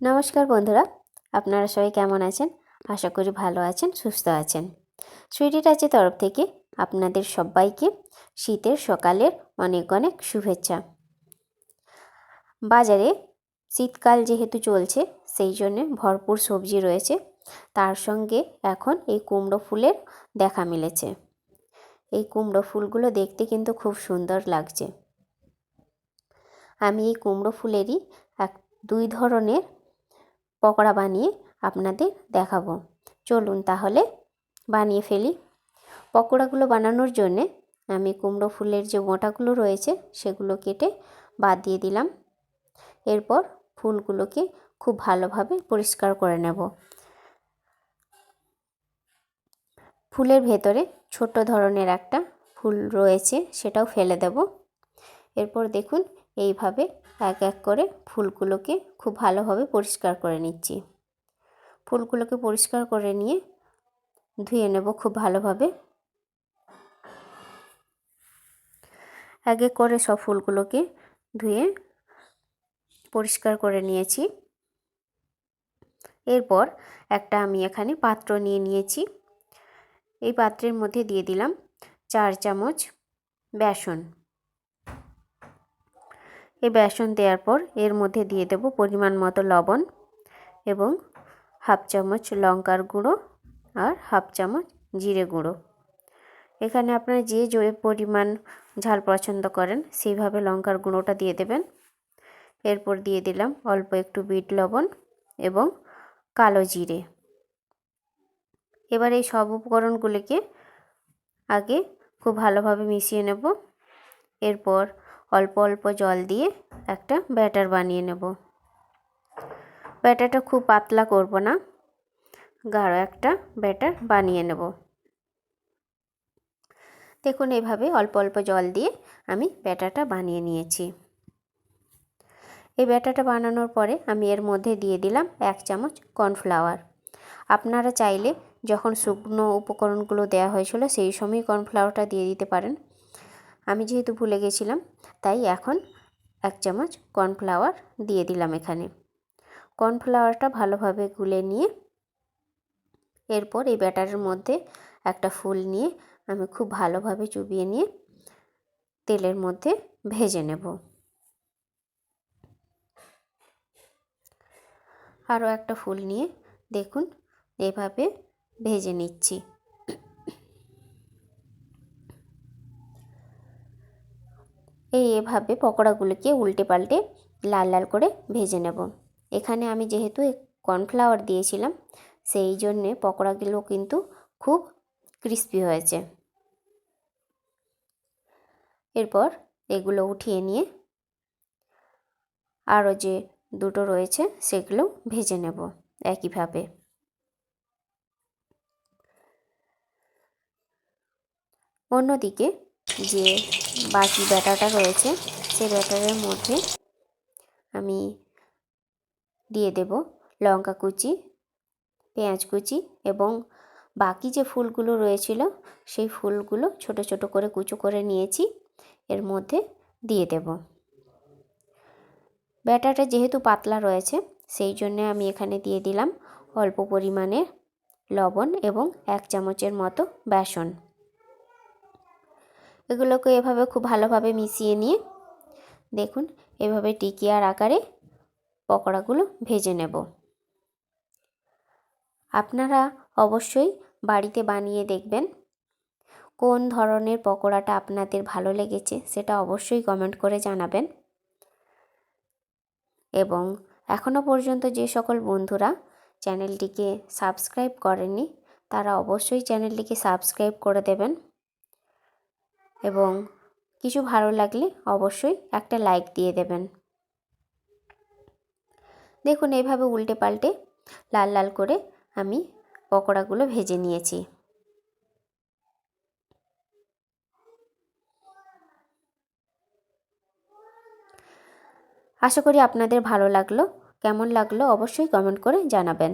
নমস্কার বন্ধুরা, আপনারা সবাই কেমন আছেন? আশা করি ভালো আছেন, সুস্থ আছেন। সুইটি টাচের তরফ থেকে আপনাদের সবাইকে শীতের সকালের অনেক অনেক শুভেচ্ছা। বাজারে শীতকাল যেহেতু চলছে, সেই জন্যে ভরপুর সবজি রয়েছে। তার সঙ্গে এখন এই কুমড়ো ফুলের দেখা মিলেছে। এই কুমড়ো ফুলগুলো দেখতে কিন্তু খুব সুন্দর লাগছে। আমি এই কুমড়ো ফুলেরই এক, দুই ধরনের পকোড়া বানিয়ে আপনাদের দেখাবো। চলুন তাহলে বানিয়ে ফেলি। পকোড়াগুলো বানানোর জন্যে আমি কুমড়ো ফুলের যে মোটাগুলো রয়েছে সেগুলো কেটে বাদ দিয়ে দিলাম। এরপর ফুলগুলোকে খুব ভালোভাবে পরিষ্কার করে নেব। ফুলের ভেতরে ছোট ধরনের একটা ফুল রয়েছে সেটাও ফেলে দেব। এরপর দেখুন এইভাবে এক এক করে ফুলগুলোকে খুব ভালোভাবে পরিষ্কার করে নিচ্ছি। ফুলগুলোকে পরিষ্কার করে নিয়ে ধুয়ে নেব খুব ভালোভাবে। এক এক করে সব ফুলগুলোকে ধুয়ে পরিষ্কার করে নিয়েছি। এরপর একটা আমি এখানে পাত্র নিয়ে নিয়েছি। এই পাত্রের মধ্যে দিয়ে দিলাম চার চামচ বেসন। এই বেসন দেওয়ার পর এর মধ্যে দিয়ে দেব পরিমাণ মতো লবণ এবং হাফ চামচ লঙ্কার গুঁড়ো আর হাফ চামচ জিরে গুঁড়ো। এখানে আপনারা যে যে পরিমাণ ঝাল পছন্দ করেন সেইভাবে লঙ্কার গুঁড়োটা দিয়ে দেবেন। এরপর দিয়ে দিলাম অল্প একটু বিট লবণ এবং কালো জিরে। এবার এই সব উপকরণগুলিকে আগে খুব ভালোভাবে মিশিয়ে নেব। এরপর অল্প অল্প জল দিয়ে একটা ব্যাটার বানিয়ে নেব। ব্যাটারটা খুব পাতলা করব না, গাঢ় একটা ব্যাটার বানিয়ে নেব। দেখুন, এভাবে অল্প অল্প জল দিয়ে আমি ব্যাটারটা বানিয়ে নিয়েছি। এই ব্যাটারটা বানানোর পরে আমি এর মধ্যে দিয়ে দিলাম এক চামচ কর্নফ্লাওয়ার। আপনারা চাইলে যখন শুকনো উপকরণগুলো দেওয়া হয়েছিল সেই সময় কর্নফ্লাওয়ারটা দিয়ে দিতে পারেন। আমি যেহেতু ভুলে গেছিলাম, তাই এখন এক চামচ কর্নফ্লাওয়ার দিয়ে দিলাম এখানে। কর্নফ্লাওয়ারটা ভালোভাবে গুলে নিয়ে এরপর এই ব্যাটারের মধ্যে একটা ফুল নিয়ে আমি খুব ভালোভাবে চুবিয়ে নিয়ে তেলের মধ্যে ভেজে নেব। আরও একটা ফুল নিয়ে দেখুন, এভাবে ভেজে নিচ্ছি। এই এভাবে পকোড়াগুলোকে উল্টে পাল্টে লাল লাল করে ভেজে নেব। এখানে আমি যেহেতু কর্নফ্লাওয়ার দিয়েছিলাম, সেই জন্যে পকোড়াগুলো কিন্তু খুব ক্রিস্পি হয়েছে। এরপর এগুলো উঠিয়ে নিয়ে আরও যে দুটো রয়েছে সেগুলো ভেজে নেব একইভাবে। অন্যদিকে যে বাকি ব্যাটাটা রয়েছে সেই ব্যাটারের মধ্যে আমি দিয়ে দেব লঙ্কা কুচি, পেঁয়াজ কুচি এবং বাকি যে ফুলগুলো রয়েছিল, সেই ফুলগুলো ছোট ছোট করে কুচো করে নিয়েছি। এর মধ্যে দিয়ে দেব। ব্যাটাটা যেহেতু পাতলা রয়েছে, সেই জন্যে আমি এখানে দিয়ে দিলাম অল্প পরিমাণে লবণ এবং এক চামচের মতো বেসন। এগুলোকে এভাবে খুব ভালোভাবে মিশিয়ে নিয়ে দেখুন, এভাবে টিকিয়ার আকারে পকোড়াগুলো ভেজে নেব। আপনারা অবশ্যই বাড়িতে বানিয়ে দেখবেন কোন ধরনের পকোড়াটা আপনাদের ভালো লেগেছে সেটা অবশ্যই কমেন্ট করে জানাবেন। এবং এখনও পর্যন্ত যে সকল বন্ধুরা চ্যানেলটিকে সাবস্ক্রাইব করেনি তারা অবশ্যই চ্যানেলটিকে সাবস্ক্রাইব করে দেবেন। এবং কিছু ভালো লাগলে অবশ্যই একটা লাইক দিয়ে দেবেন। দেখুন এইভাবে উল্টে পাল্টে লাল লাল করে আমি পকোড়াগুলো ভেজে নিয়েছি। আশা করি আপনাদের ভালো লাগল। কেমন লাগল অবশ্যই কমেন্ট করে জানাবেন।